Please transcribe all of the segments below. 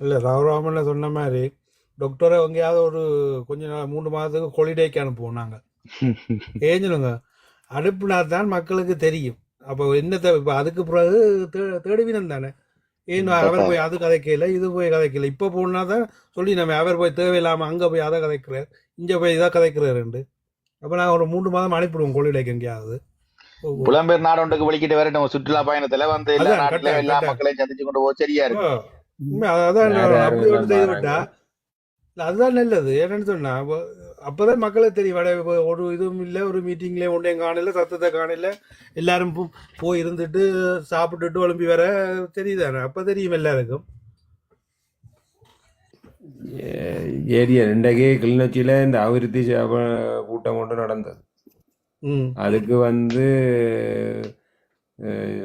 இல்லை ரகுராமன்ல சொன்ன மாதிரி டாக்டரை எங்கேயாவது ஒரு கொஞ்ச நாள் மூணு மாதத்துக்கு ஹொலிடேக்கு அனுப்புவோம் நாங்கள் ஏன் சொல்லுங்க அனுப்புனா தான் மக்களுக்கு தெரியும். அப்போ என்ன இப்போ அதுக்கு பிறகு தேடுவினம் தானே. ஏன் அவர் போய் அது கதைக்கல இது போய் கதைக்கல? இப்போ போனா தான் சொல்லி நம்ம அவர் போய் தேவையில்லாமல் அங்கே போய் அதை கதைக்கிறார் இங்கே போய் இதை கதைக்கிறாருண்டு அப்போ நாங்கள் ஒரு மூணு மாதம் அனுப்பிடுவோம் கொள்ளிடைக்கு எங்கேயாவது. புலம்பெயர் நாடு ஒன்றுக்கு வெளிக்கிட்டு வரட்டும் சுற்றுலா பயணத்துல வந்து எல்லா நாட்டுல. மக்களையும் சந்திச்சு கொண்டு போக சரியா இருக்கு. அதான் அப்படி ஒன்று செய்து? விட்டா அதுதான் நல்லது. என்னன்னு சொன்னா அப்ப- அப்பதான் மக்களுக்கு தெரியும். இப்ப ஒரு இதுவும் இல்லை ஒரு மீட்டிங்ல ஒன்றையும் காணல சத்தத்தை காணல. எல்லாரும் போ- போய் இருந்துட்டு சாப்பிட்டுட்டு ஒழும்பி வர தெரியுதானே? அப்ப தெரியும் எல்லாருக்கும். ஏரியா இன்றைக்கு கிளிநொச்சியில் இந்த அபிவிருத்தி சபை கூட்டம் ஒன்று நடந்தது. அதுக்கு வந்து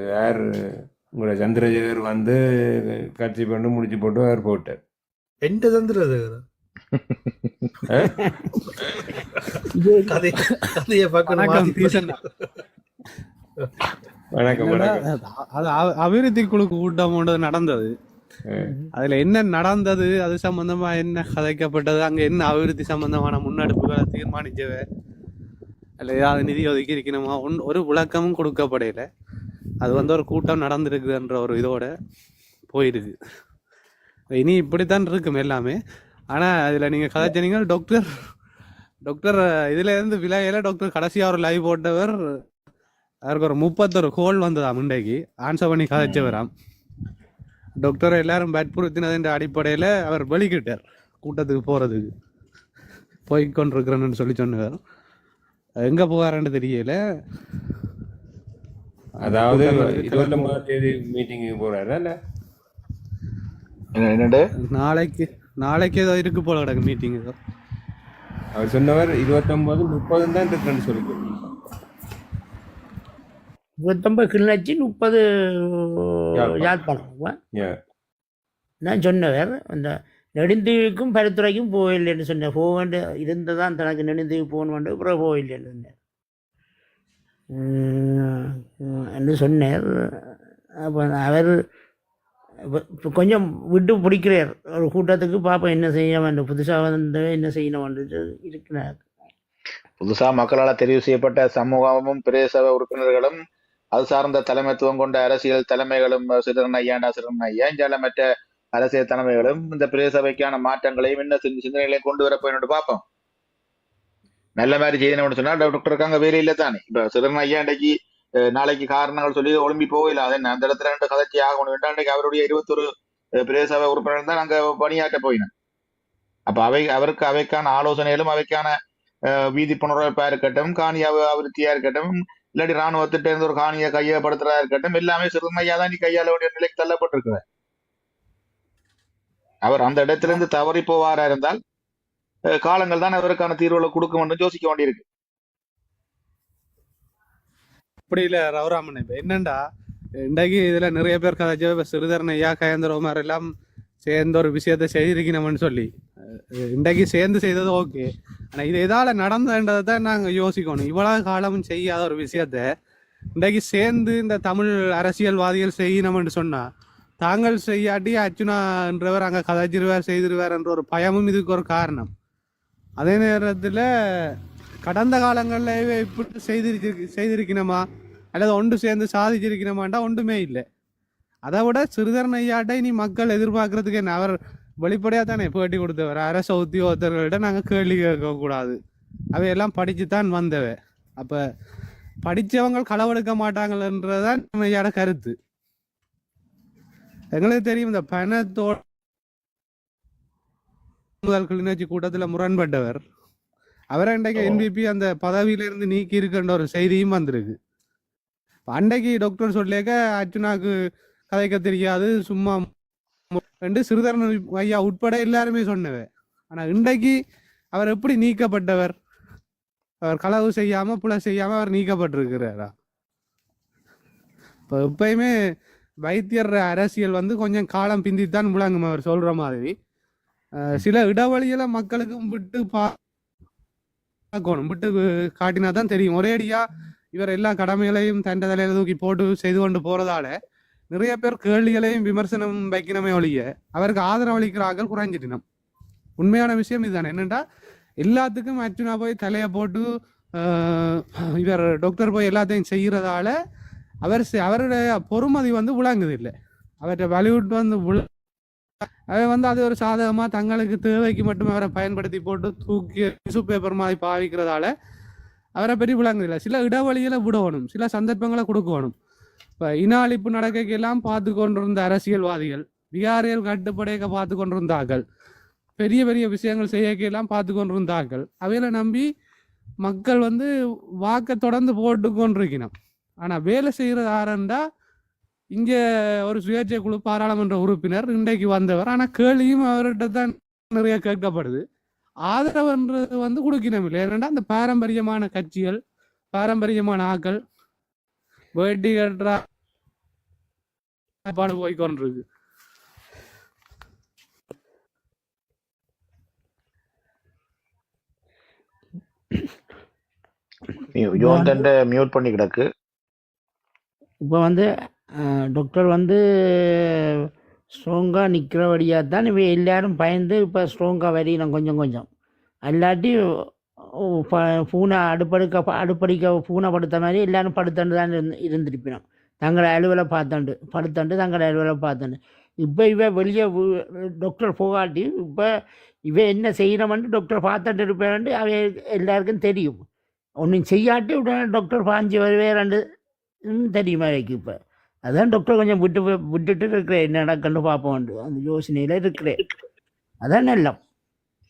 யார்? உங்களோட சந்திரசேகர் வந்து கட்சி பண்ணி முடிச்சு போட்டு அவர் போட்டார் எந்த அ- அபிவிருத்தி குழு கூட்டம் நடந்தது. அதுல என்ன நடந்தது அது சம்பந்தமா என்ன கதைக்கப்பட்டது அங்க என்ன அபிவிருத்தி சம்பந்தமான முன்னெடுப்புகளை தீர்மானிச்சவ அல்ல ஏதாவது நிதி ஒதுக்கி இருக்கணுமா ஒன் ஒரு விளக்கமும் கொடுக்கப்படையில. அது வந்து ஒரு கூட்டம் நடந்திருக்குதுன்ற ஒரு இதோட போயிருக்கு. இனி இப்படித்தான் இருக்கும் எல்லாமே. ஆனால் அதில் நீங்கள் கதைச்சனீங்க டாக்டர் டாக்டர் இதுலேருந்து விலையில டாக்டர் கடைசியாக ஒரு லைவ் போட்டவர் அவருக்கு ஒரு முப்பத்தொரு கோல் வந்ததா முண்டைக்கு ஆன்சர் பண்ணி கதைச்சவராம். டாக்டர் எல்லாரும் வற்புறுத்தினதின் அடிப்படையில் அவர் வெளிக்கிட்டார் கூட்டத்துக்கு போகிறதுக்கு போய்கொண்டிருக்கிறேன்னு சொல்லி சொன்னவர் எங்கே போவாருன்னு தெரியல. அதாவது கூட்டங்களுக்கு இருபத்தொன்பதாம் தேதி மீட்டிங்கு போறாரு இல்ல? என்ன- என்னண்டு நாளைக்கு நாளைக்கு ஏதோ இருக்கு போல கிடக்கு மீட்டிங் ஏதோ. அவர் சொன்னவர் இருபத்தொன்பது முப்பது தான் இருக்குன்னு சொல்லி இருபத்தொம்பது கிளிநொச்சி முப்பது யாழ்ப்பாணம். நான் சொன்னவர் அந்த நெடுந்தீவுக்கும் பருத்துறைக்கும் போகலைன்னு சொன்னேன் போக வேண்டிய இருந்ததான் தனக்கு நெடுந்தீவு போகணும் அப்புறம் போகலைன்னு சொன்னேன் என்று சொன்னார். அப்போ அவர் கொஞ்சம் விட்டு பிடிக்கிறார். ஒரு கூட்டத்துக்கு பார்ப்போம் என்ன செய்ய வேண்டும் புதுசாக வந்து என்ன செய்யணும் என்று இருக்கிறார். புதுசா மக்களால் தெரிவு செய்யப்பட்ட சமூகமும் பிரதேச உறுப்பினர்களும் அது சார்ந்த தலைமைத்துவம் கொண்ட அரசியல் தலைமைகளும் சிதறன் ஐயாண்டா சிதறன் ஐயா இஞ்சால மற்ற அரசியல் தலைமைகளும் இந்த பிரதேச சபைக்கான மாற்றங்களையும் என்ன சிந்தனைகளையும் கொண்டு வரப்போ போயின்னு பார்ப்போம். நல்ல மாதிரி செய்யணும்னு சொன்னா டாக்டர் இருக்காங்க வேலை இல்லை தானே. இப்ப சிறன் ஐயா இன்றைக்கு நாளைக்கு காரணங்கள் சொல்லி ஒளிம்பி போகல. அது என்ன அந்த இடத்துல ரெண்டு கதைச்சி ஆகணும் வேண்டாம் இன்றைக்கு அவருடைய இருபத்தொரு பிரதேச சபை உறுப்பினர் தான் அங்க பணியாற்ற போயினேன் அப்ப அவை அவருக்கு அவைக்கான ஆலோசனைகளும் அவைக்கான அஹ் வீதி புனரமைப்பா இருக்கட்டும் காணி அப- அபிவிருத்தியா இருக்கட்டும் இல்லாட்டி ராணுவத்திட்ட இருந்து ஒரு காணியை கையப்படுத்துறதா இருக்கட்டும் எல்லாமே சிறுமையா தான் நீ கையாள வேண்டிய நிலைக்கு தள்ளப்பட்டிருக்கிறார். அவர் அந்த இடத்திலிருந்து தவறி போவாரா இருந்தால் காலங்கள் தான் அவருக்கான தீர்வுகளை கொடுக்கும் என்று யோசிக்க வேண்டியிருக்கு. அப்படி இல்லை ரவராமன் இப்போ என்னண்டா? இன்றைக்கு இதில் நிறைய பேர் கதைச்ச இப்போ சிறுதரன் ஐயா கயந்திரகுமார் எல்லாம் சேர்ந்து ஒரு விஷயத்தை செய்திருக்கணும்னு சொல்லி. இன்றைக்கு சேர்ந்து செய்தது ஓகே. ஆனால் இது எதால நடந்ததுன்றதை தான் நாங்கள் யோசிக்கணும். இவ்வளவு காலமும் செய்யாத ஒரு விஷயத்த இன்றைக்கு சேர்ந்து இந்த தமிழ் அரசியல்வாதிகள் செய்யணும்னு சொன்னா தாங்கள் செய்யாட்டி அர்ச்சுனான்றவர் அங்கே கதைச்சிருவார் செய்திருவார் என்ற ஒரு பயமும் இதுக்கு ஒரு காரணம். அதே நேரத்தில் கடந்த காலங்களில் இப்படி செய்திருக்கு செய்திருக்கணுமா? அல்லது ஒன்று சேர்ந்து சாதிச்சிருக்கணுமாண்டா ஒன்றுமே இல்லை. அதை விட சிறுதரன் ஐயாட்ட இனி மக்கள் எதிர்பார்க்கறதுக்கு என்ன? அவர் வெளிப்படையாக தானே பேட்டி கொடுத்தவர். அரச உத்தியோகத்தர்களிட நாங்கள் கேள்வி கேட்கக்கூடாது அவையெல்லாம் படித்து தான் வந்தவ. அப்போ படித்தவங்க களவெடுக்க மாட்டாங்கன்றதான் நம்ம ஐயாட கருத்து. எங்களுக்கு தெரியும் இந்த பணத்தோட முதல் கிளிநொச்சி கூட்டத்தில் முரண்பட்டவர். அவரை இன்றைக்கு. என்பிபி அந்த பதவியிலிருந்து நீக்கி இருக்கின்ற ஒரு செய்தியும் வந்திருக்கு. அன்றைக்கு டாக்டர் சொல்லியாக்க அர்ச்சுனாக்கு கதைக்க தெரியாது சும்மா என்று சிறுதரன் ஐயா உட்பட எல்லாருமே சொன்னவ ஆனா இன்றைக்கு அவர் எப்படி நீக்கப்பட்டவர்? அவர் களவு செய்யாம புல செய்யாம அவர் நீக்கப்பட்டிருக்கிறாரா? இப்போ எப்பயுமே வைத்தியர் அரசியல் வந்து கொஞ்சம் காலம் பிந்தித்தான் விளங்கும் அவர் சொல்ற மாதிரி. சில இடைவெளியில மக்களுக்கும் விட்டு பா பார்க்கணும். விட்டு காட்டினா தான் தெரியும். ஒரே அடியா இவர் எல்லா கடமைகளையும் தண்ட தலையில தூக்கி போட்டு செய்து கொண்டு போறதால நிறைய பேர் கேள்விகளையும் விமர்சனம் வைக்கணுமே ஒழிய அவருக்கு ஆதரவு அளிக்கிறார்கள் குறைஞ்சிட்டினம். உண்மையான விஷயம் இதுதான். என்னென்னா எல்லாத்துக்கும் அர்ஜுனா போய் தலையை போட்டு இவர் டாக்டர் போய் எல்லாத்தையும் செய்கிறதால அவர் அவருடைய பொறுமதி வந்து விளங்குது இல்லை அவர்கிட்ட பாலிவுட் வந்து விள- வந்து அது ஒரு சாதகமா தங்களுக்கு தேவைக்கு மட்டும் அவரை பயன்படுத்தி போட்டு தூக்கி நியூஸ் பேப்பர் மாதிரி பாவிக்கிறதால அவரை பெரிய விளங்குதில்லை சில இடைவெளிகளை விடணும் சில சந்தர்ப்பங்களை கொடுக்கணும். இப்போ இன அழிப்பு நடக்கைக்கெல்லாம் பார்த்து கொண்டிருந்த அரசியல்வாதிகள் விகாரிகள் கட்டுப்படையை பார்த்து கொண்டிருந்தார்கள். பெரிய பெரிய விஷயங்கள் செய்யக்கெல்லாம் பார்த்து கொண்டிருந்தார்கள். அவைகளை நம்பி மக்கள் வந்து வாக்கை தொடர்ந்து போட்டு கொண்டிருக்கணும். ஆனால் வேலை செய்கிறது ஆரண்டா இங்கே ஒரு சுயேட்சை குழு பாராளுமன்ற உறுப்பினர் இன்றைக்கு வந்தவர். ஆனால் கேள்வியும் அவர்கிட்ட தான் நிறைய கேட்கப்படுது. ஆதரவுன்றது வந்து கொடுக்கணும் இல்லை. ஏன்னா அந்த பாரம்பரியமான கட்சிகள் பாரம்பரியமான ஆக்கள் வேட்டி கட்டுறா பாடு போய் கொண்டிருக்கு. யோந்தண்ட மியூட் பண்ணி கிடக்கு? இப்போ வந்து டாக்டர் வந்து ஸ்ட்ராங்காக நிற்கிறபடியாக தான் இப்போ எல்லோரும் பயந்து இப்போ ஸ்ட்ராங்காக வரையணும் கொஞ்சம் கொஞ்சம். இல்லாட்டி பூனை அடுப்படுக்க அடுப்படிக்க பூனை படுத்த மாதிரி எல்லாரும் படுத்தண்டு தான் இருந்து இருந்திருப்பினோம். தங்களை அலுவலை பார்த்தாண்டு படுத்தாண்டு தங்களை அலுவலை பார்த்தாண்டு. இப்போ இவ வெளியே டாக்டர் போகாட்டி இப்போ இவ என்ன செய்யணும்னு டாக்டர் பார்த்துட்டு இருப்பேன்ட்டு அவ எல்லாருக்கும் தெரியும். ஒன்றும் செய்யாட்டி உடனே டாக்டர் பாஞ்சு வருவேறாண்டு தெரியுமா எனக்கு இப்போ? அதான் டாக்டர் கொஞ்சம் விட்டு விட்டுட்டு இருக்கிறேன் என்ன நடக்குன்னு பார்ப்போம் அந்த யோசனையில் இருக்கிறேன் அதான் எல்லாம்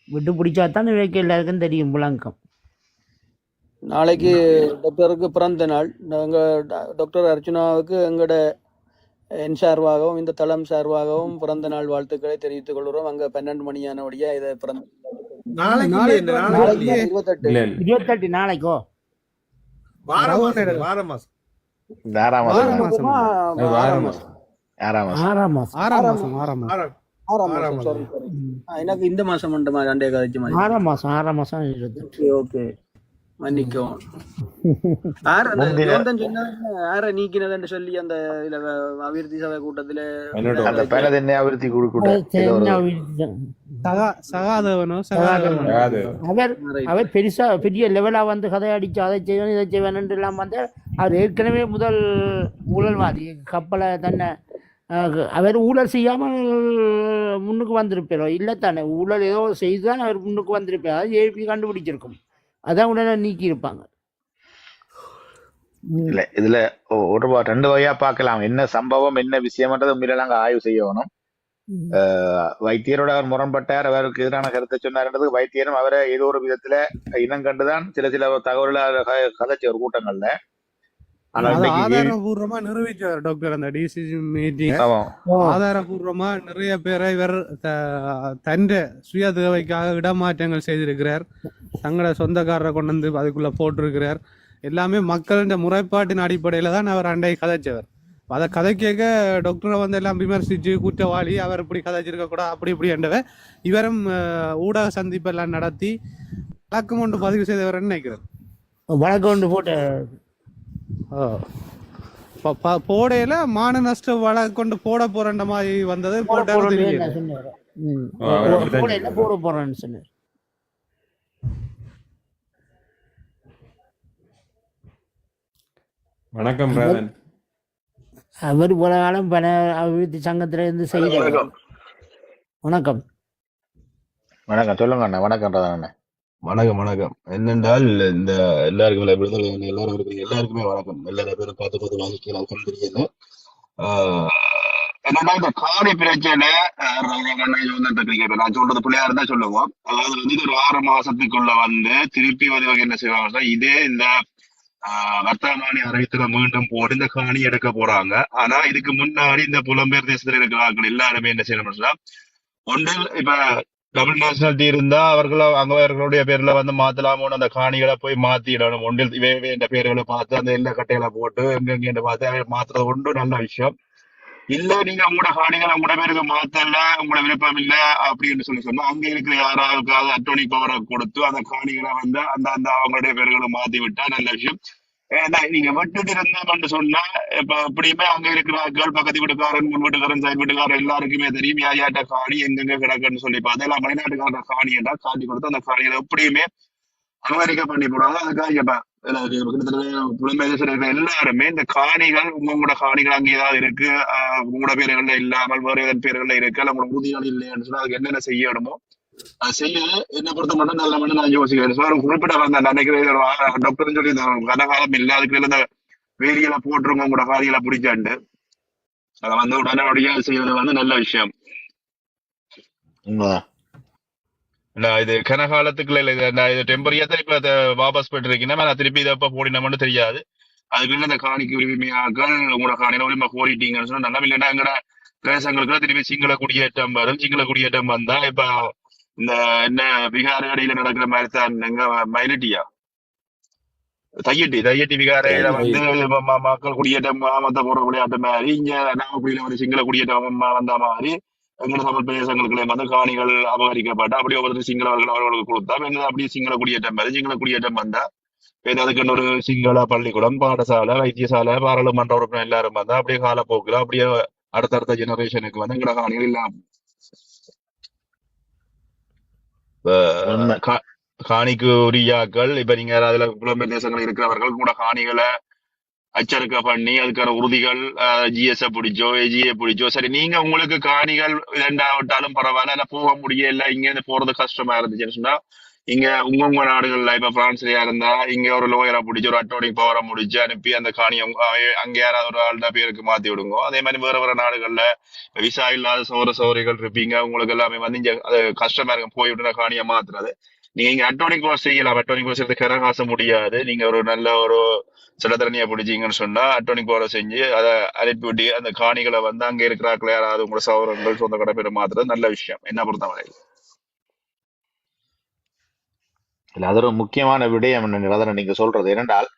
விட்டு பிடிச்சா தான் இவைக்கு எல்லாருக்கும் தெரியும் விளக்கம் நாளைக்கு டாக்டருக்கு பிறந்த நாள். நாங்கள் டாக்டர் அர்ச்சுனாவுக்கு எங்களோட என் சார்பாகவும் இந்த தளம் சார்பாகவும் பிறந்த நாள் வாழ்த்துக்களை தெரிவித்துக் கொள்கிறோம். அங்கே பன்னெண்டு மணியானபடியா இதை பிறந்த நாளைக்கு. இருபத்தெட்டு இருபத்தெட்டு நாளைக்கோ வார மாசம் ரவுண்ட் வார மாசம் இந்த ஆறாம் ஆறாம் மாசம் மாசம் அது வாரம் மாசம். எனக்கு இந்த மாசம் அண்டைய கதைச்சு ஆறாம் மாதம் ஆறாம் இருபத்தெட்டு ஓகே ஓகே. சொன்னது யாரை நீக்கினதுன்னு சொல்லி அந்த இதுல அபிவிருத்தி சபை கூட்டத்துல அபிவிருத்தி அவர் அவர் பெருசா பெரிய லெவலா வந்து கதை அடிச்சு அதை செய்வேன் இதை செய்வேன் எல்லாம் வந்து அவர் ஏற்கனவே முதல் ஊழல்வாதி கப்பலை தன்னை அவர் ஊழல் செய்யாமல் முன்னுக்கு வந்திருப்பாரோ? இல்லை தானே ஊழல் ஏதோ செய்து தான் அவர் முன்னுக்கு வந்திருப்பார்? அது ஏபி கண்டுபிடிச்சிருக்கும். அதான் உடனே நீக்கி இருப்பாங்க இல்ல இதுல ஒரு ரெண்டு வகையா பார்க்கலாம். என்ன சம்பவம் என்ன விஷயம்ன்றது உண்மையில நாங்க ஆய்வு செய்யணும். வைத்தியரோட அவர் முரண்பட்டார். அவருக்கு எதிரான கருத்தை சொன்னார்ன்றது வைத்தியரும் அவரை ஏதோ ஒரு விதத்துல இனம் கண்டுதான் சில சில தகவல்களை கதைச்ச ஒரு கூட்டங்கள்ல ஆனா அது இன்னைக்கு ஏவி- ஆதாரபூர்வமா நிரூபிச்சார் டாக்டர் அந்த டிசிசி மீட்டிங். ஆதாரபூர்வமா நிறைய பேரை இவர் த- தன்ட சுய தேவைக்காக இடமாற்றங்கள் செய்திருக்கிறார். தங்களோட சொந்தக்காரரை கொண்டு வந்து அதுக்குள்ள போட்டிருக்கிறார். எல்லாமே மக்களின் முறைப்பாட்டின் அடிப்படையில தான் அவர் அண்டை கதைச்சவர். அதை கதை கேட்க டாக்டரை வந்து எல்லாம் விமர்சிச்சு குற்றவாளி அவர் இப்படி கதைச்சிருக்க கூட அப்படி இப்படி என்றவர் இவரும் ஊடக சந்திப்பெல்லாம் நடத்தி வழக்கம் ஒன்று பதிவு செய்தவர் நினைக்கிறார் வழக்கு ஒன்று போட்டு போடையில மான நஷ்ட வழக்கு கொண்டு போட போறன்ற மாதிரி வந்தது. போட போறேன்னு சொன்னார். வணக்கம் ராதன் அவர் பல காலம் பல அபிவிருத்தி சங்கத்துல இருந்து செய்கிறார் வணக்கம். வணக்கம். சொல்லுங்க அண்ணா. வணக்கம் ராதா அண்ணா. வணக்கம் வணக்கம். என்னென்றால் இந்த எல்லாருக்கும் விடுதலை எல்லாரும் இருக்கிற எல்லாருக்குமே வணக்கம். எல்லாரும் பேரும் பார்த்து பார்த்து வாங்கிக்கலாம் சொல்லிருக்கீங்க ஆஹ் என்னன்னா இந்த காணி பிரச்சனை நான் சொல்றது பிள்ளையா இருந்தா சொல்லுவோம். அதாவது வந்து ஒரு ஆறு மாசத்துக்குள்ள வந்து திருப்பி வந்து என்ன செய்வாங்க இதே இந்த ஆஹ் வர்த்தமானி அரைத்துல மீண்டும் போட்டு இந்த காணி எடுக்க போறாங்க. ஆனா இதுக்கு முன்னாடி இந்த புலம்பெயர் தேசத்துல இருக்கிறார்கள் எல்லாருமே என்ன செய்யணும்னா ஒன்றில் இப்ப டபுள் நேஷனாலிட்டி இருந்தா அவர்கள் அங்க அவர்களுடைய பேர்ல வந்து மாத்தலாமோன்னு அந்த காணிகளை போய் மாத்திடணும். ஒன்றில் இவே என்ற பேர்களை பார்த்து அந்த எல்லை கட்டைகளை போட்டு எங்க பார்த்து மாத்துறது ஒன்று நல்ல விஷயம். இல்ல நீங்க உங்களோட காணிகளை உங்களோட பேருக்கு மாத்தல உங்களோட விருப்பம் இல்ல அப்படின்னு சொல்லி சொன்னா அங்க இருக்கிற யாராவது அட்டோனி பவரை கொடுத்து அந்த காணிகளை வந்து அந்த அந்த அவங்களுடைய பேர்களை மாத்தி விட்டா நல்ல விஷயம். நீங்க விட்டுட்டு இருந்தோம்னு சொன்னா இப்ப எப்படியுமே அங்க இருக்கிற கேள் பக்கத்து வீட்டுக்காரன் முன் வீட்டுக்காரன் சைடு வீட்டுக்காரன் எல்லாருக்குமே தெரியும் யார்யாட்ட காணி எங்கெங்க கிடக்குன்னு சொல்லி. இப்ப அதெல்லாம் வெளிநாட்டுக்காரன் காணி என்றா காட்டி கொடுத்து அந்த காணியில எப்படியுமே அமெரிக்கா பண்ணி போடுவாங்க அதுக்காக கேட்பேன் கிட்டத்தட்ட எல்லாருமே இந்த காணிகள் உங்களோட காணிகள் அங்க ஏதாவது இருக்கு ஆஹ் உங்களோட பேர்கள்ல இல்லாமல் வேற ஏதாவது பேர்கள்ல இருக்கு அல்ல உங்களோட உறுதிகள் இல்லைன்னு சொன்னா அதுக்கு என்னென்ன செய்யணுமோ செய்ய என்ன பொறுத்த மட்டும் நல்ல மட்டும் நான் யோசிக்கிறேன். சார் குறிப்பிட்ட வந்த நினைக்கிறேன் டாக்டர் சொல்லி இந்த கனகாலம் இல்ல. அதுக்கு இந்த வேலிகளை போட்டுருங்க உங்களோட காரிகளை பிடிச்சாண்டு அதை வந்து உடனடியாக செய்வது வந்து நல்ல விஷயம். இது கனகாலத்துக்குள்ள இல்ல இது டெம்பரரியா தான் இப்ப அதை வாபஸ் போயிட்டு நான் திருப்பி இதை எப்ப போடினோம்னு தெரியாது. அதுக்குள்ள இந்த காணிக்கு உரிமையாக்கள் உங்களோட காணியில உரிமை கோரிட்டீங்கன்னு சொன்னா நல்லா இல்லைன்னா எங்கட தேசங்களுக்கு திருப்பி சிங்கள குடியேற்றம் வரும். சிங்கள குடியேற்றம் வந்தா இப்ப இந்த என்ன விகார அடியில நடக்கிற மாதிரி தான் எங்க மயிலிட்டியா? தையட்டி தையட்டி விகாரையில வந்து மக்கள் குடியேற்றம் மத்த போற விளையாட்டு மாதிரி இங்க நாகக்குடியில வந்து சிங்கள குடியேற்றம் வந்த மாதிரி எங்களோட தமிழ் பிரதேசங்களுக்குள்ளே வந்து காணிகள் அபகரிக்கப்பட்டு அப்படியே ஒவ்வொருத்தர் சிங்களவர்கள் அவர்களுக்கு கொடுத்தா என்ன அப்படியே சிங்கள குடியேற்றம் மாதிரி சிங்கள குடியேற்றம் வந்தா அதுக்குன்னு ஒரு சிங்கள பள்ளிக்கூடம் பாடசாலை வைத்தியசாலை பாராளுமன்ற உறுப்பினர் எல்லாரும் வந்தா அப்படியே காலப்போக்குல அப்படியே அடுத்தடுத்த ஜெனரேஷனுக்கு வந்து எங்களோட காணிகள் இல்லாம காணிக்கு உரியாக்கள் இப்ப நீங்க அதுல புலம்பெயர் தேசங்கள் இருக்கிறவர்கள் கூட காணிகளை அச்சறுக்க பண்ணி அதுக்கான உறுதிகள் ஜிஎஸ் பிடிச்சோ ஏஜிஏ பிடிச்சோ சரி நீங்க உங்களுக்கு காணிகள் இரண்டாவிட்டாலும் பரவாயில்ல போக முடியல இங்க இருந்து போறது கஷ்டமா இருந்துச்சுன்னு சொன்னா இங்க உங்க உங்க நாடுகள்ல இப்ப பிரான்ஸ்லயா இருந்தா இங்க ஒரு லோயரா பிடிச்சி ஒரு அட்டோனிக் பவரை முடிச்சு அனுப்பி அந்த காணியை அங்க யாராவது ஒரு ஆள்ட பேருக்கு மாத்தி விடுங்க. அதே மாதிரி வேற வேற நாடுகள்ல விசா இல்லாத சௌர சௌரிகள் இருப்பீங்க. உங்களுக்கு எல்லாமே வந்து இங்க அது கஷ்டமா இருக்கும். போய் விட்டு காணியை மாத்துறது. நீங்க இங்க அட்டோனிக் கோர்ஸ் செய்யலாம். அட்டோனிக் கோர்ஸ் எடுத்து கரகாச முடியாது. நீங்க ஒரு நல்ல ஒரு சிலதரணியா பிடிச்சிங்கன்னு சொன்னா அட்டோனிக் கோரை செஞ்சு அதை அனுப்பி விட்டு அந்த காணிகளை வந்து அங்க இருக்கிறாக்கள் யாராவது உங்களோட சௌரங்கள் சொந்த கடை பேர் மாத்துறது நல்ல விஷயம். என்ன பொறுத்தவரை. இல்ல அது ஒரு முக்கியமான விடயம் நிரதன நீங்க சொல்றது. ஏனென்றால்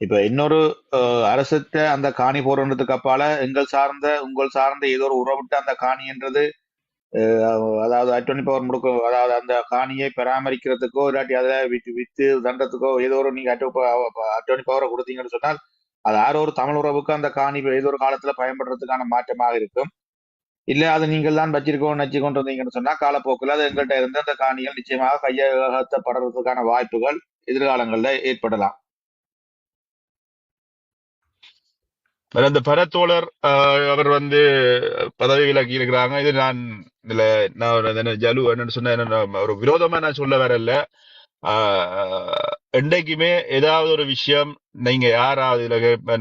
இப்ப இன்னொரு அஹ், அரசுத்த அந்த காணி போறதுக்கு அப்பால எங்கள் சார்ந்த உங்கள் சார்ந்த ஏதோ ஒரு உறவிட்ட அந்த காணின்றது அதாவது அட்டோனி பவர் முடுக்க அதாவது அந்த காணியை பராமரிக்கிறதுக்கோ இல்லாட்டி அதை வித்து வித்து தண்டத்துக்கோ ஏதோ ஒரு நீங்க அட்டோ அட்டோனி பவரை கொடுத்தீங்கன்னு சொன்னால் அது யாரோ ஒரு தமிழ் உறவுக்கு அந்த காணி ஏதோ ஒரு காலத்துல பயன்படுறதுக்கான மாற்றமாக இருக்கும். இல்ல அது நீங்கள் தான் வச்சிருக்கோம் நச்சு கொண்டு வந்தீங்கன்னு சொன்னா காலப்போக்கில் அது எங்கள்கிட்ட இருந்து அந்த காணிகள் நிச்சயமாக கையகத்தப்படுறதுக்கான வாய்ப்புகள் எதிர்காலங்கள்ல ஏற்படலாம். அந்த பரத்தோழர் அவர் வந்து பதவி விலகி இருக்கிறாங்க இது நான் இதுல நான் ஜலு என்னன்னு சொன்ன என்ன ஒரு விரோதமா நான் சொல்ல வரல. ஆஹ், என்றைக்குமே ஏதாவது ஒரு விஷயம் நீங்க யாராவது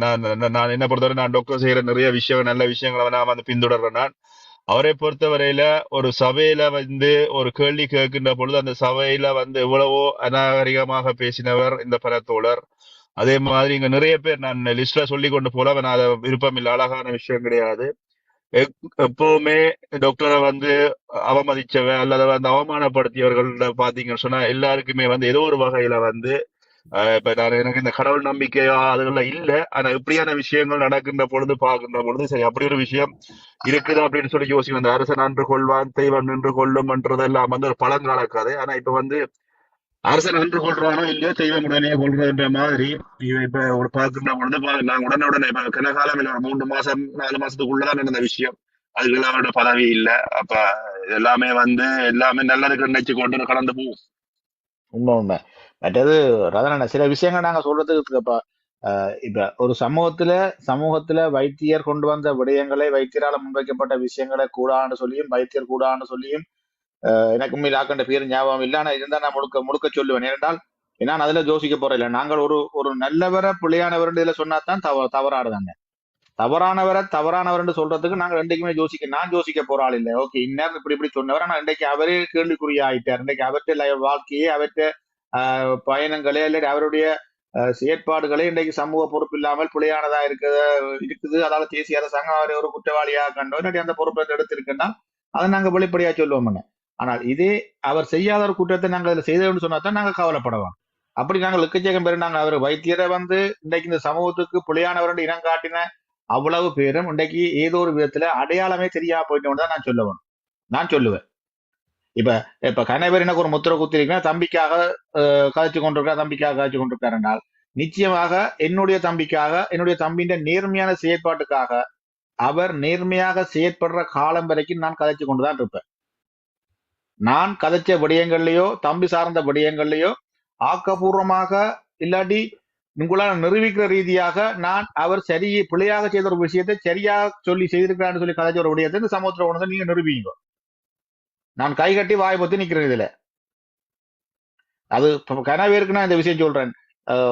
நான் நான் என்ன பொறுத்தவரை நான் டாக்டர் செய்யற நிறைய விஷயம் நல்ல விஷயங்களை நான் வந்து பின்தொடர்றேன் நான். அவரை பொறுத்தவரையில ஒரு சபையில வந்து ஒரு கேள்வி கேட்கின்ற பொழுது அந்த சபையில வந்து எவ்வளவோ அநாகரிகமாக பேசினவர் இந்த பரத்தோழர். அதே மாதிரி இங்க நிறைய பேர் நான் லிஸ்ட்ல சொல்லி கொண்டு போல நான் அதை விருப்பம் இல்லை அழகான விஷயம் கிடையாது. எப்பவுமே டாக்டரை வந்து அவமதிச்சவ அல்லது வந்து அவமானப்படுத்தியவர்கள் பாத்தீங்கன்னு சொன்னா எல்லாருக்குமே வந்து ஏதோ ஒரு வகையில வந்து இப்ப நான் எனக்கு இந்த கடவுள் நம்பிக்கையோ அதெல்லாம் இல்ல. ஆனா இப்படியான விஷயங்கள் நடக்கின்ற பொழுது பார்க்கின்ற பொழுது சரி அப்படி ஒரு விஷயம் இருக்குது அப்படின்னு சொல்லி யோசிக்கும் அந்த அரசன் அன்று கொள்வான் தெய்வம் நின்று கொள்ளும் என்றதெல்லாம் வந்து ஒரு பழங்கால கதை. ஆனா இப்ப வந்து அரசன் அன்று கொள்றானோ இல்லையோ தெய்வம் உடனே கொள்றதுன்ற மாதிரி இவ இப்ப ஒரு பார்க்கின்ற உடனே பா- நான் உடனே உடனே இப்ப கனகாலம் இல்லை ஒரு மூன்று மாசம் நாலு மாசத்துக்குள்ளதான் நடந்த விஷயம். அதுக்கு அவரோட பதவி இல்ல. அப்ப எல்லாமே வந்து எல்லாமே நல்லதுக்கு நினைச்சு கொண்டு கடந்து போகும். உண்மை உண்மை. மற்றது ரதன சில விஷயங்கள் நாங்க சொல்றதுக்கு இப்ப இப்ப ஒரு சமூகத்துல சமூகத்துல வைத்தியர் கொண்டு வந்த விடயங்களை வைத்தியரால முன்வைக்கப்பட்ட விஷயங்களை கூடான்னு சொல்லியும் வைத்தியர் கூடான்னு சொல்லியும் எனக்கு உண்மையில் ஆக்கண்ட பேர் ஞாபகம் இல்லை. ஆனால் இருந்தால் நான் முழுக்க முழுக்க சொல்லுவேன். ஏனென்றால் நான் அதுல யோசிக்க போறேன் இல்லை. நாங்கள் ஒரு ஒரு நல்லவரை பிள்ளையானவர் இதுல சொன்னா தான் தவ தவறாடுதாங்க தவறானவரை தவறானவர்னு சொல்றதுக்கு நாங்க ரெண்டுக்குமே யோசிக்க நான் யோசிக்க போற ஆள் இல்லை. ஓகே இந்நேரம் இப்படி இப்படி சொன்னவர். ஆனால் இன்றைக்கு அவரே கேள்விக்குரிய ஆயிட்டார் இன்றைக்கு அவற்றை ல- வாழ்க்கையே அவற்றை ஆஹ், பயணங்களே இல்லாட்டி அவருடைய செயற்பாடுகளே இன்றைக்கு சமூக பொறுப்பு இல்லாமல் பிழையானதா இருக்குது இருக்குது. அதால தேசிய அரசாங்கம் அவரை ஒரு குற்றவாளியாக கண்டோம். இல்லாட்டி அந்த பொறுப்பை எடுத்திருக்குன்னா அதை நாங்க வெளிப்படையா சொல்லுவோம் ஆனால் இதே அவர் செய்யாத ஒரு குற்றத்தை நாங்கள் இதில் செய்தோம்னு சொன்னா தான் நாங்க கவலைப்படுவோம். அப்படி நாங்கள் எக்கச்சக்கம் பேர் நாங்கள் அவர் வைத்தியரை வந்து இன்றைக்கு இந்த சமூகத்துக்கு பிழையானவர் இனம் காட்டின அவ்வளவு பேரும் இன்றைக்கு ஏதோ ஒரு விதத்துல அடையாளமே சரியா போயிட்டோம்னு தான் நான் சொல்லுவேன் நான் சொல்லுவேன். இப்ப இப்ப கணவர் எனக்கு ஒரு முத்திரை குத்திருக்கேன் தம்பிக்காக அஹ், கதைச்சு கொண்டிருக்கா தம்பிக்காக கதைச்சு கொண்டிருக்கார் என்றால் நிச்சயமாக என்னுடைய தம்பிக்காக என்னுடைய தம்பியின் நேர்மையான செயற்பாட்டுக்காக அவர் நேர்மையாக செயற்படுற காலம் வரைக்கும் நான் கதைச்சு கொண்டுதான் இருப்பேன். நான் கதைச்ச விடயங்கள்லையோ தம்பி சார்ந்த விடயங்கள்லையோ ஆக்கப்பூர்வமாக இல்லாட்டி உங்களால் நிரூபிக்கிற ரீதியாக நான் அவர் சரி பிழையாக செய்த ஒரு விஷயத்தை சரியாக சொல்லி செய்திருக்கிறான்னு சொல்லி கதைச்ச ஒரு விடயத்தை இந்த சமூகத்தில் உணர்ந்து நீங்க நிரூபிங்க. நான் கை கட்டி வாய் பத்தி நிக்கிறேன் இதுல. அது இப்ப கனவேருக்கு நான் இந்த விஷயம் சொல்றேன்.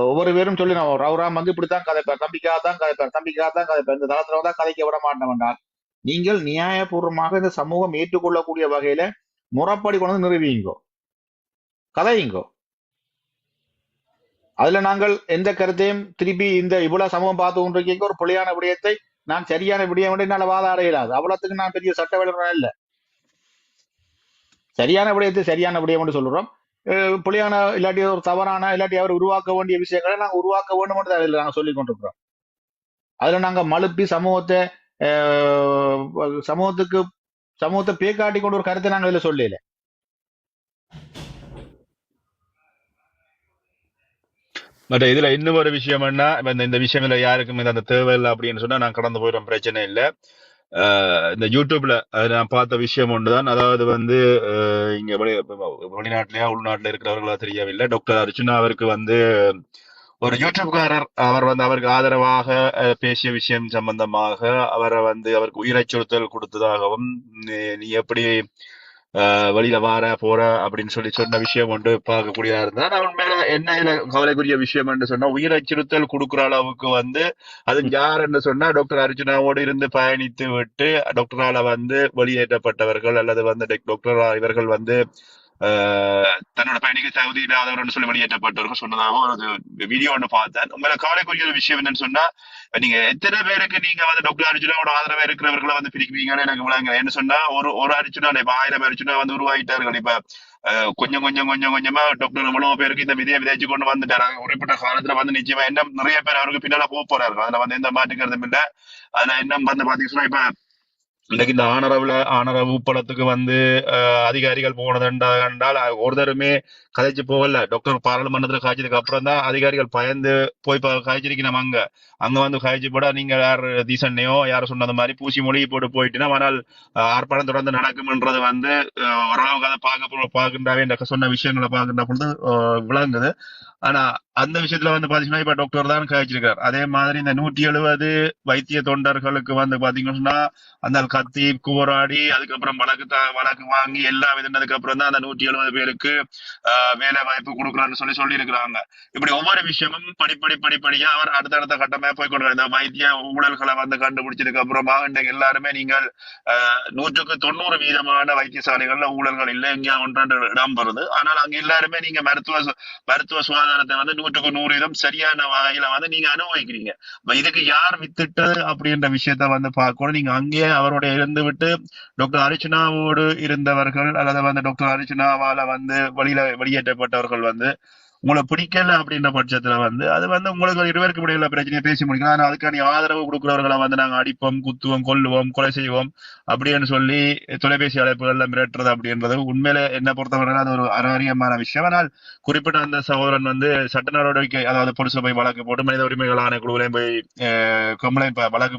ஒவ்வொரு பேரும் சொல்லி நான் ரவுராம் வந்து இப்படித்தான் கதைப்பேன் தம்பிக்காக தான் கதைப்பார் தம்பிக்காக தான் கதைப்பேன் இந்த தளத்துல தான் கதைக்க விட மாட்டேன் என்றால் நீங்கள் நியாயபூர்வமாக இந்த சமூகம் ஏற்றுக்கொள்ளக்கூடிய வகையில முறைப்படி கொண்டு வந்து நிறுவியுங்கோ கதையுங்கோ. அதுல நாங்கள் எந்த கருத்தையும் திருப்பி இந்த இவ்வளவு சமூகம் பார்த்து கொண்டிருக்கீங்க ஒரு புலியான விடயத்தை நான் சரியான விடயம் என்னால வாதாட இயலாது அவ்வளவுக்கு நான் பெரிய சட்ட வல்லுநர் இல்ல சரியான விடயத்தை சரியான விடயம் என்று சொல்றோம் புலியான இல்லாட்டி ஒரு தவறான இல்லாட்டி அவர் உருவாக்க வேண்டிய விஷயங்களை நாங்கள் உருவாக்க வேண்டும் என்று அதில் நாங்கள் சொல்லிக் கொண்டிருக்கிறோம். அதுல நாங்க மழுப்பி சமூகத்தை அஹ், சமூகத்துக்கு சமூகத்தை பே காட்டி கொண்டு ஒரு கருத்தை நாங்கள் இதில் சொல்லல. பட் இதுல இன்னும் ஒரு விஷயம் என்ன? இந்த இந்த விஷயம் யாருக்கும் இந்த அந்த தேவை இல்லை அப்படின்னு சொன்னா நான் கடந்து போயிடும் பிரச்சனை இல்லை. ஆஹ் இந்த யூடியூப்ல நான் பார்த்த விஷயம் ஒன்றுதான். அதாவது வந்து ஆஹ் இங்க வெளி வெளிநாட்டிலயா உள்நாட்டுல இருக்கிறவர்களா தெரியவில்லை. டாக்டர் அர்ச்சுனா அவருக்கு வந்து ஒரு யூடியூப்காரர் அவர் வந்து அவருக்கு ஆதரவாக பேசிய விஷயம் சம்பந்தமாக அவரை வந்து அவருக்கு உயிர் அச்சுறுத்தல் கொடுத்ததாகவும் நீ எப்படி வெளியில வார போற அப்படின்னு சொல்லி சொன்ன விஷயம் ஒன்று பார்க்கக்கூடியதா இருந்தா நான் உண்மையில என்ன கவலைக்குரிய விஷயம் என்று சொன்னா உயிர் அச்சுறுத்தல் கொடுக்குற அளவுக்கு வந்து அது யார் என்று சொன்னா டாக்டர் அர்ஜுனாவோடு இருந்து பயணித்து விட்டு டாக்டரால வந்து வெளியேற்றப்பட்டவர்கள் அல்லது வந்து டாக்டர் இவர்கள் வந்து தன்னோட பயணிக்கு தகுதி இல்லாதவர்னு சொல்லி வெளியேற்றப்பட்டவர்கள் சொன்னதாகவும் ஒரு வீடியோ ஒன்று பார்த்தேன். உங்களை காலைக்குரிய ஒரு விஷயம் என்னன்னு சொன்னா நீங்க எத்தனை பேருக்கு நீங்க வந்து டாக்டர் அர்ஜுனாவோட ஆதரவா இருக்கிறவர்களை வந்து பிரிக்குவீங்கன்னு எனக்கு விளங்குறேன் என்ன சொன்னா ஒரு ஒரு அர்ஜுனா இப்ப ஆயிரம் அர்ஜுனா வந்து உருவாகிட்டார்கள். இப்ப கொஞ்சம் கொஞ்சம் கொஞ்சம் கொஞ்சமா டாக்டர் இவ்வளவு பேருக்கு இந்த விதையை விதைச்சு கொண்டு வந்துட்டாங்க குறிப்பிட்ட காலத்துல வந்து நிச்சயமா என்ன நிறைய பேர் அவருக்கு பின்னால போக போறாரு அதுல வந்து எந்த மாற்றுக்கிறதும் இல்ல. அதுல இன்னும் வந்து பாத்தீங்கன்னா இப்ப இன்னைக்கு இந்த ஆனரவுல ஆனரவு படத்துக்கு வந்து அதிகாரிகள் போனதுண்டா கண்டால் ஒருத்தருமே கதைச்சு போகல. டாக்டர் பாராளுமன்றத்துல காய்ச்சதுக்கு அப்புறம் தான் அதிகாரிகள் பயந்து போய் காய்ச்சிருக்கணும் அங்க அங்க வந்து காய்ச்சி போட நீங்க யார் தீசன்னையோ யார் சொன்னது மாதிரி பூசி மொழியை போட்டு போயிட்டுனா ஆனால் ஆர்ப்பாட்டம் தொடர்ந்து நடக்கும்ன்றது வந்து அஹ், ஓரளவுக்கு அதை பார்க்க பார்க்கின்றாவே இந்த சொன்ன விஷயங்களை பார்க்கின்ற பொழுது விளங்குது. ஆனா அந்த விஷயத்துல வந்து பாத்தீங்கன்னா இப்ப டாக்டர் தான் காய்ச்சிருக்காரு. அதே மாதிரி இந்த நூற்றி எழுபது வைத்திய தொண்டர்களுக்கு வந்து பாத்தீங்கன்னா அந்த கத்தி கூராடி அதுக்கப்புறம் வழக்கு த- வழக்கு வாங்கி எல்லாம் இதுனதுக்கு அப்புறம் தான் அந்த நூற்றி எழுபது பேருக்கு ஆஹ், வேலை வாய்ப்பு கொடுக்குறான்னு சொல்லி சொல்லி இருக்கிறாங்க இப்படி ஒவ்வொரு விஷயமும் படிப்படி படிப்படியா அவர் அடுத்தடுத்த கட்டமே போய் கொண்டு இந்த வைத்திய ஊழல்களை வந்து கண்டுபிடிச்சதுக்கு அப்புறமா இன்றைக்கு எல்லாருமே நீங்கள் நூற்றுக்கு தொண்ணூறு வீதமான வைத்தியசாலைகள்ல ஊழல்கள் இல்லை எங்கேயா ஒன்றாண்டு இடம் வருது ஆனால் அங்க எல்லாருமே நீங்க மருத்துவ மருத்துவ சுகாதாரத்தை வந்து நூற்றுக்கு நூறு வீதம் சரியான வகையில வந்து நீங்க அனுபவிக்கிறீங்க. இதுக்கு யார் வித்துட்டது அப்படின்ற விஷயத்த வந்து பார்க்கணும். நீங்க அங்கேயே அவருடைய இருந்து விட்டு டாக்டர் அர்ச்சனாவோடு இருந்தவர்கள் அல்லது வந்து டாக்டர் அர்ச்சனாவால வந்து வெளியில வெளியேற்றப்பட்டவர்கள் வந்து உங்களை பிடிக்கல அப்படின்ற பட்சத்துல வந்து அது வந்து உங்களுக்கு இருவருக்கு இடையில பிரச்சனையை பேசி முடிக்கலாம் ஆனா அதுக்கான ஆதரவு கொடுக்குறவர்களை வந்து நாங்க அடிப்போம் குத்துவோம் கொல்லுவோம் கொலை செய்வோம் அப்படின்னு சொல்லி தொலைபேசி அழைப்புகள்ல மிரட்டுறது அப்படின்றது உண்மையில என்ன பொறுத்தவரை அது ஒரு அராரியமான விஷயம். ஆனால் குறிப்பிட்ட அந்த சகோதரன் வந்து சட்ட நடவடிக்கை அதாவது பொலிஸ்ல போய் வழக்கு போட்டு மனித உரிமைகள் ஆணைக்குழுவிலையும் போய் கம்ப்ளைண்ட் வழக்கு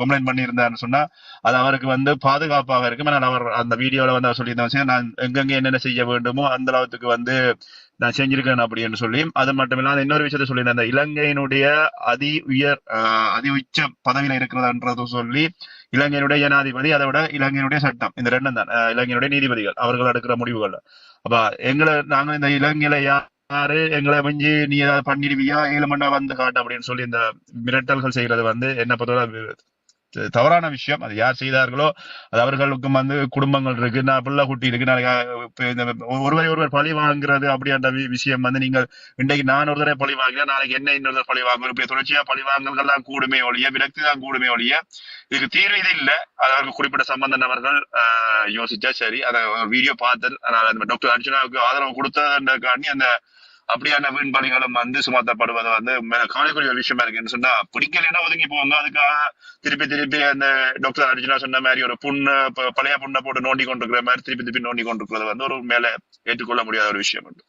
கம்ப்ளைண்ட் பண்ணியிருந்தாருன்னு சொன்னா அது அவருக்கு வந்து பாதுகாப்பாக இருக்கும். ஆனால் அவர் அந்த வீடியோல வந்து அவர் சொல்லியிருந்தாங்க நான் எங்கெங்க என்னென்ன செய்ய வேண்டுமோ அந்த அளவுக்கு வந்து நான் செஞ்சிருக்கேன் அப்படின்னு சொல்லி அது மட்டும் இல்லாம இன்னொரு விஷயத்த சொல்லியிருந்தேன். அந்த இலங்கையினுடைய அதி உயர் அதி உச்ச பதவியில இருக்கிறதுன்றது சொல்லி இலங்கையினுடைய ஜனாதிபதி அதை விட இலங்கையினுடைய சட்டம் இந்த ரெண்டும் தான். இலங்கையினுடைய நீதிபதிகள் அவர்கள் எடுக்கிற முடிவுகள். அப்ப எங்களை நாங்க இந்த இலங்கையில யாரு எங்களை மிஞ்சி நீ ஏதாவது பண்ணிடுவியா? ஏழு மணி வந்து காட்டு அப்படின்னு சொல்லி இந்த மிரட்டல்கள் செய்யறது வந்து என்ன பொறுத்தவரை தவறான விஷயம். அது யார் செய்தார்களோ அது அவர்களுக்கும் வந்து குடும்பங்கள் இருக்கு. நான் பிள்ளை குட்டி இருக்கு. நாளைக்கு ஒருவரை ஒருவர் பழி வாங்குறது அப்படின்ற விஷயம் வந்து நீங்கள் இன்றைக்கு நான் ஒரு தடவை பழி வாங்கினா நாளைக்கு என்ன இன்னொரு பழி வாங்குவோம் இப்படி தொடர்ச்சியா பழி வாங்கல்கள்லாம் கூடுமே ஒழிய விரக்தி தான் கூடுமே ஒழிய இதுக்கு தீர்வு இது இல்ல. அதற்கு குறிப்பிட்ட சம்பந்தம் நபர்கள் ஆஹ், யோசிச்சா சரி. அதை வீடியோ பார்த்தேன் டாக்டர் அர்ஜுனாவுக்கு ஆதரவு கொடுத்ததுன்றக்காண்டி அந்த அப்படியான வீண்பணிகளும் வந்து சுமத்தப்படுவது வந்து உண்மையில கவலைக்குரிய ஒரு விஷயமா இருக்குன்னு சொன்னா பிடிக்கலைன்னா ஒதுங்கி போங்க அதுக்காக திருப்பி திருப்பி அந்த டாக்டர் அர்ஜுனா சொன்ன மாதிரி ஒரு புண்ணு பழைய புண்ணை போட்டு நோண்டி கொண்டிருக்கிற மாதிரி திருப்பி திருப்பி நோண்டி கொண்டிருக்கிறது வந்து ஒரு மேல ஏற்றுக்கொள்ள முடியாத ஒரு விஷயம் உண்டு.